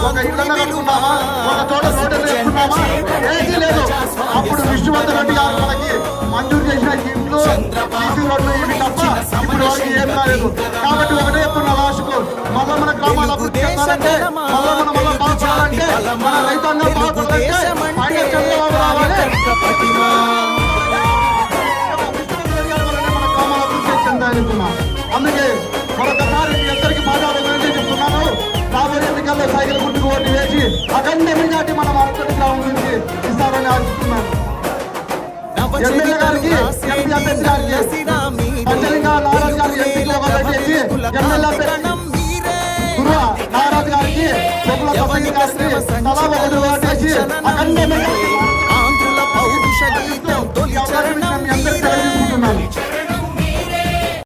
ఒక ఇల్లు కట్టుకున్నామా ఒక చోట రోడ్డు వేసుకున్నామా ఏదీ లేదు. అప్పుడు విష్ణువర్ధన్ రెడ్డి గారు మనకి. మంజూరు చేసిన ఇంట్లో సీసీ రోడ్లు ఇవి తప్ప ఇప్పుడు వరకు ఏం కాలేదు. కాబట్టి ఒకటే చెప్తున్నా లాస్ట్కు మళ్ళీ మన గ్రామాలు అభివృద్ధి చెందాలంటే మళ్ళీ మన మళ్ళీ బాగుపడాలంటే మన రైతాంగం బాగుపడాలంటే ఆయన చంద్రబాబు రావాలి. మన గ్రామాల అభివృద్ధి చెందాలనుకున్నాం అందుకే సైకిల్ గుర్తుకు అఖండ మెజార్టీ మన వారపల్లి గ్రామం నుంచి ఇస్తారని ఆశిస్తున్నాను. ఎమ్మెల్యే గారికి ఎంపీ అభ్యర్థి గారికి పంచలింగా ఎంపీగా ఎమ్మెల్యే అభ్యర్థి గురువ గారికి గారికి తలా ఒకటి అఖండ మెజార్టీ